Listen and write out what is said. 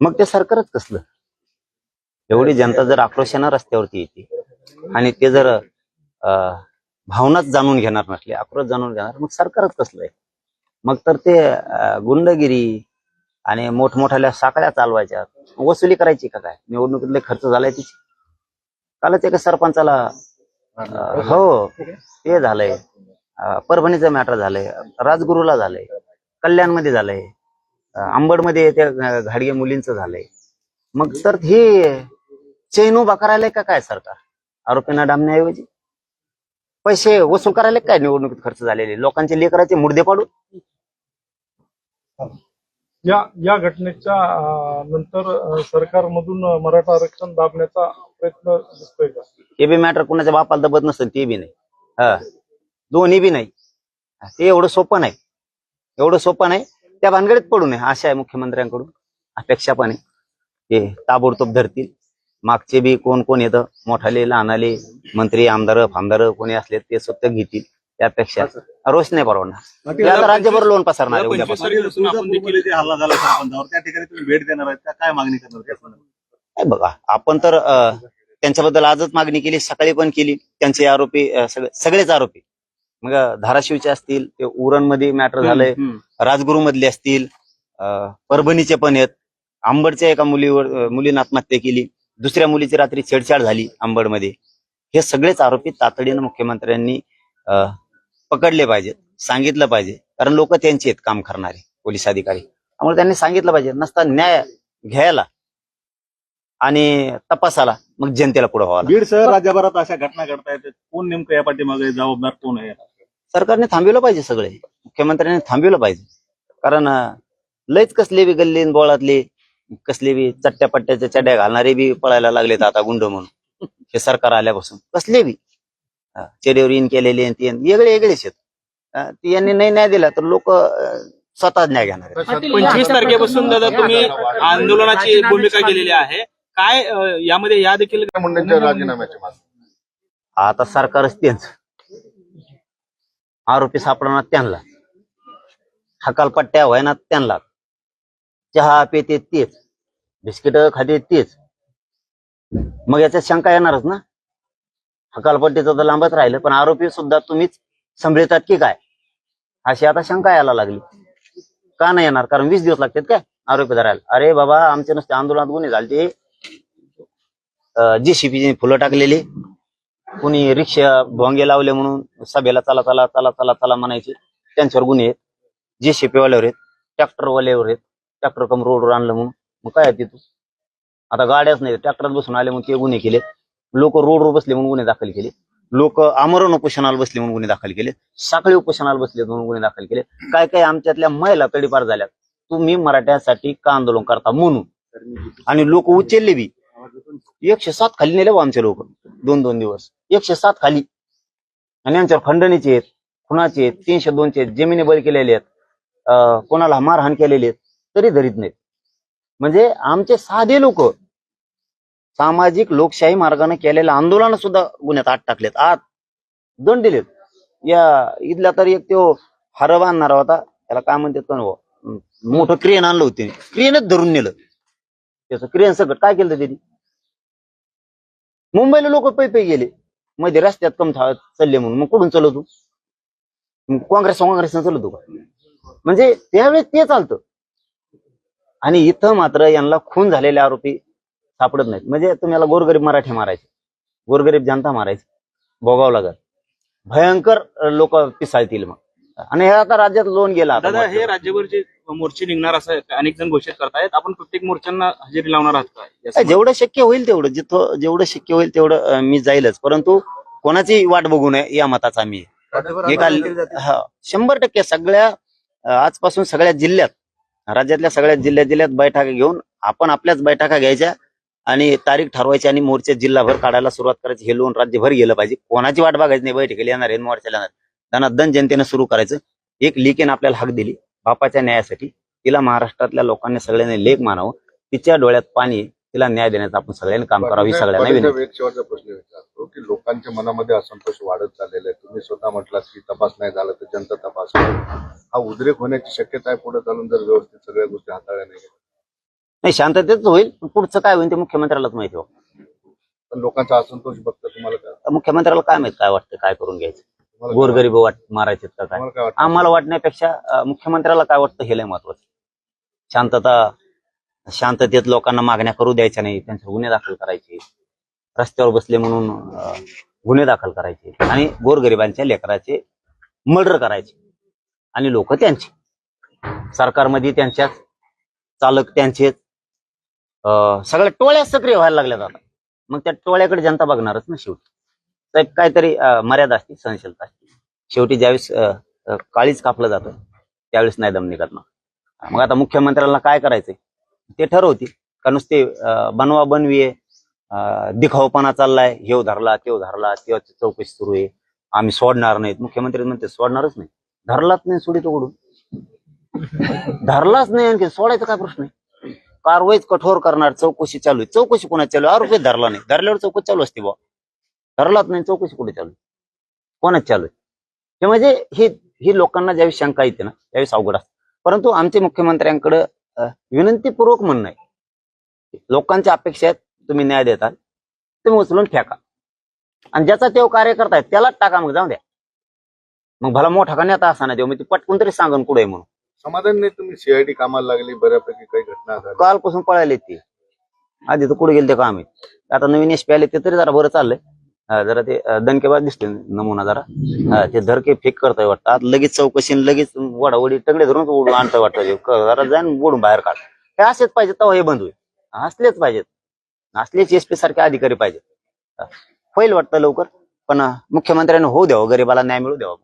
मग ते सरकारच कसलं? एवढी जनता जर आक्रोशानं रस्त्यावरती येते आणि ते जर भावनाच जाणून घेणार नसले आक्रोश जाणून घेणार मग सरकारच कसलं आहे? मग तर ते गुंडगिरी आणि मोठमोठ्याल्या साखळ्या चालवायच्या. वसुली करायची का काय? निवडणुकीतले खर्च झालाय तिची. कालच एका सरपंचाला हो ते झालंय. परभणीचं मॅटर झालंय. राजगुरूला झालंय. कल्याणमध्ये झालंय. अं, अंबडमध्ये त्या घाडगे मुलींचं झालंय. मग तर हे चैन उभा करायला का काय सरकार? आरोपींना डांबण्याऐवजी पैसे वसूल करायला काय निवडणुकीत खर्च झालेले? लोकांचे लेकराचे मुर्दे पाडू या या घटनेच्या नंतर सरकारमधून मराठा आरक्षण दाबण्याचा प्रयत्न दिसतोय का? ते बी मॅटर कुणाच्या बापाला दबत नसेल ते बी नाही. हा. दोन्ही बी नाही. ते एवढं सोपं नाही. एवढं सोपं नाही. त्या भानगडीत पडू नये आशा आहे मुख्यमंत्र्यांकडून अपेक्षा पण आहे. ते ताबडतोब धरतील. मागचे बी कोण कोण येतं? मोठाले लहानाले मंत्री आमदार फामदार कोणी असले ते स्वतः घेतील. त्यापेक्षा रोष नाही परवडणार ते आता राज्यभर लोन पसरणार आहे उद्यापासून पासून आपण देखील जे हल्ला झाला सरपंचावर. त्या ठिकाणी तुम्ही भेट देणार आहेत का? काय मागणी करणार त्या संदर्भात? काय बघा आपण तर त्यांच्याबद्दल आजच मागणी केली सकाळी पण केली. त्यांचे आरोपी सगळेच आरोपी. मग धाराशिवचे असतील ते उरणमध्ये मॅटर झालंय. राजगुरू मधले असतील परभणीचे पण आहेत. आंबडच्या एका मुलीवर मुलीनं आत्महत्या केली. दुसऱ्या मुलीची रात्री छेडछाड झाली आंबडमध्ये. हे सगळेच आरोपी तातडीनं मुख्यमंत्र्यांनी पकडले पाहिजेत सांगितलं पाहिजे. कारण लोक त्यांचे आहेत काम करणारे पोलीस अधिकारी. त्यामुळे त्यांनी सांगितलं पाहिजे नसता न्याय घ्यायला आणि तपासाला. मग जनतेला पुढे व्हावं लागेल. बीडसह राज्यभरात अशा घटना घडतायत कोण नेमकं या पाठीमागे जबाबदार कोण आहे? सरकारने थांबवलं पाहिजे सगळे. मुख्यमंत्र्यांनी थांबवलं पाहिजे. कारण अं, लयच कसले बी गल्ली न बोळातले कसले बी चट्ट्या पट्ट्याच्या चड्या घालणारे बी पळायला लागलेत आता गुंड म्हणून. हे सरकार आल्यापासून. कसले बी चेडीवर इन केलेले आणि ते वेगळे वेगळेच आहेत. ते यांनी नाही न्याय दिला तर लोक स्वतः न्याय घेणार आहेत. पंचवीस तारखेपासून दादा तुम्ही आंदोलनाची भूमिका केलेली आहे. काय अं, यामध्ये या देखील मुंडेंच्या राजीनाम्याची मागणी आता सरकारच त्यांच. आरोपी सापडणार त्यांना. हकालपट्ट्या व्हायना त्यांना. चहा पेते तेच. बिस्किट खाते तेच. मग याच्यात शंका येणारच ना? हकालपट्टीचं तर लांबच राहिलं पण आरोपी सुद्धा तुम्हीच संभळतात की काय? अशी आता शंका यायला लागली. का नाही येणार? कारण वीस दिवस लागतात काय आरोपी धरायला? अरे बाबा आमचे नुसते आंदोलनात गुन्हे झाले जीसीपीने फुलं टाकलेली. कुणी रिक्षा भोंगे लावले म्हणून सभेला चला चला चला चला चला म्हणायचे. त्यांच्यावर गुन्हे आहेत. जेसीपी वाल्यावर आहेत. ट्रॅक्टरवाल्यावर आहेत. ट्रॅक्टर कम रोडवर आणलं म्हणून. मग काय आहे तिथं? आता गाड्याच नाही ट्रॅक्टरात बसून आले म्हणून ते गुन्हे केले लोक रोडवर बसले म्हणून गुन्हे दाखल केले लोक आमरण उपोषणाला बसले म्हणून गुन्हे दाखल केले साखळी उपोषणाला बसले म्हणून गुन्हे दाखल केले काय काय आमच्यातल्या महिला तडीपार झाल्यात. तुम्ही मराठ्यासाठी का आंदोलन करता म्हणून? आणि लोक उचलले बी. एकशे सात खाली नेले आमचे लोक. दोन दोन दिवस. एकशे सात खाली. आणि आमच्यावर खंडणीचे आहेत खुनाचे आहेत तीनशे दोनचे आहेत जमिनी बळी केलेले आहेत कोणाला मारहाण केलेले आहेत तरी धरीत नाहीत. म्हणजे आमचे साधे लोक सामाजिक लोकशाही मार्गाने केलेल्या आंदोलन सुद्धा गुन्ह्यात आत टाकलेत. आत दंड दिलेत. या इथला तरी एक तो हरव आणणारा होता त्याला काय म्हणतात पण हो? मोठं क्रेन आणलं होते क्रेनच धरून नेलं. त्याचं क्रेन सगळं काय केलं त्यांनी? मुंबईला लोक पै पै गेले. मध्ये रस्त्यात कम चालले म्हणून. मग कुठून चालवतो? काँग्रेस काँग्रेसनं चालवतो का? म्हणजे त्यावेळेस ते चालतं आणि इथं मात्र यांना खून झालेले आरोपी सापडत नाहीत. म्हणजे तुम्हाला गोरगरीब मराठी मारायचे. गोरगरीब जनता मारायची. भोगावं लागत भयंकर लोक पिसाळतील मग. आणि हे आता राज्यात लोन गेला आता दादा हे. राज्यभरचे मोर्चे निघणार असं अनेक जण घोषित करतायत. आपण प्रत्येक मोर्चांना हजेरी लावणार आहात या संदर्भात? जेवढं शक्य होईल तेवढं. जिथं जेवढं शक्य होईल तेवढं अं, मी जाईलच. परंतु कोणाची वाट बघू नये या मताचा मी. आहे. एका हा, शंभर टक्के सगळ्या अं, आजपासून सगळ्या जिल्ह्यात राज्यातल्या सगळ्या जिल्ह्यात जिल्ह्यात बैठका घेऊन आपण आपल्याच बैठका घ्यायच्या आणि तारीख ठरवायची आणि मोर्चे जिल्हाभर काढायला सुरुवात करायची. हे लोन राज्यभर गेलं पाहिजे. कोणाची वाट बघायची नाही? बैठकीला येणार आहे मोर्चाला येणार त्यांना दन जनतेनं सुरू करायचं. एक लिकेन आपल्याला हक दिली. बापाच्या न्यायासाठी तिला महाराष्ट्रातल्या लोकांनी सगळ्यांनी लेख मानावं. तिच्या डोळ्यात पाणी. तिला न्याय देण्याचं आपण सगळ्यांनी काम करावं सगळ्यांना शेवटचा प्रश्न विचारतो की लोकांच्या मनामध्ये असंतोष वाढत चाललेला आहे. तुम्ही स्वतः म्हटलात की तपास नाही झाला तर जनता तपास. हा उद्रेक होण्याची शक्यता आहे पुढे चालून जर व्यवस्थित सगळ्या गोष्टी हाताळल्या नाही. नाही शांततेच होईल पण पुढचं काय होईल ते मुख्यमंत्र्यालाच माहिती हो पण लोकांचा असंतोष बघता तुम्हाला मुख्यमंत्र्याला काय माहीत काय वाटतं काय करून घ्यायचं? गोरगरीब वाट मारायचे का काय? आम्हाला वाटण्यापेक्षा मुख्यमंत्र्याला काय वाटतं हे लय महत्वाचं. शांतता शांततेत लोकांना मागण्या करू द्यायच्या नाही त्यांचे गुन्हे दाखल करायचे रस्त्यावर बसले म्हणून गुन्हे दाखल करायचे आणि गोरगरिबांच्या लेकराचे मर्डर करायचे. आणि लोक त्यांचे. सरकारमध्ये त्यांच्याच चालक त्यांचेच सगळ्या टोळ्या सक्रिय व्हायला लागल्या आता. मग त्या टोळ्याकडे जनता बघणारच ना शेवटी. तर काहीतरी मर्यादा असते सहनशीलता असते. शेवटी ज्यावेळेस काळीच कापलं जातं त्यावेळेस नाही दम निघत मग. आता मुख्यमंत्र्यांना काय करायचंय? ते ठरवतील. का नुसते बनवा बनवी आहे अं, दिखावपणा चाललाय. हेव धरला तेव धरला तेव्हा चौकशी सुरू आहे. आम्ही सोडणार नाहीत. मुख्यमंत्री म्हणते सोडणारच नाही. धरलाच नाही सोडी तो धरलाच नाही आणखी. सोडायचा काय प्रश्न आहे? कारवाईच कठोर करणार. चौकशी चालू आहे. चौकशी कोणाची चालू आहे? धरला नाही. धरल्यावर चौकशी चालू असते बा धरलाच नाही चौकशी कुठे चालू? कोणाच चालू हे म्हणजे ही ही लोकांना ज्यावेळी शंका येते ना त्यावेळेस अवघड असते. परंतु आमचे मुख्यमंत्र्यांकडे विनंतीपूर्वक म्हणणं आहे. लोकांच्या अपेक्षा आहेत तुम्ही न्याय देताल तुम्ही उचलून फेका. आणि ज्याचा तेव कार्यकर्ता आहे त्यालाच टाका मग जाऊ द्या. मग भला मोठा का नेता असा ना देऊ मी ते पटकून तरी सांगन कुठे म्हणून. समाधान नाही तुम्ही सीआयडी कामाला लागली बऱ्यापैकी काही घटना झाल्या. कालपासून पळायले ते. आधी तर कुठे गेले ते काम? आहे आता नवीन एसपी आले ते तरी जरा बरं चाललंय. जरा ते दणकेबाज दिसते नमुना जरा. ते धरके फेक करताय वाटतं. आता लगेच चौकशी आणि लगेच वडावडी टंगडे धरून उडून आणताय वाटतं. जरा जाईन बोडून बाहेर काढ. हे असेच पाहिजे तेव्हा हे बंद होईल असलेच पाहिजेत. असलेच एसपी सारखे अधिकारी पाहिजेत. होईल वाटतं लवकर. पण मुख्यमंत्र्यांनी होऊ द्यावं गरीबाला न्याय मिळू द्यावा.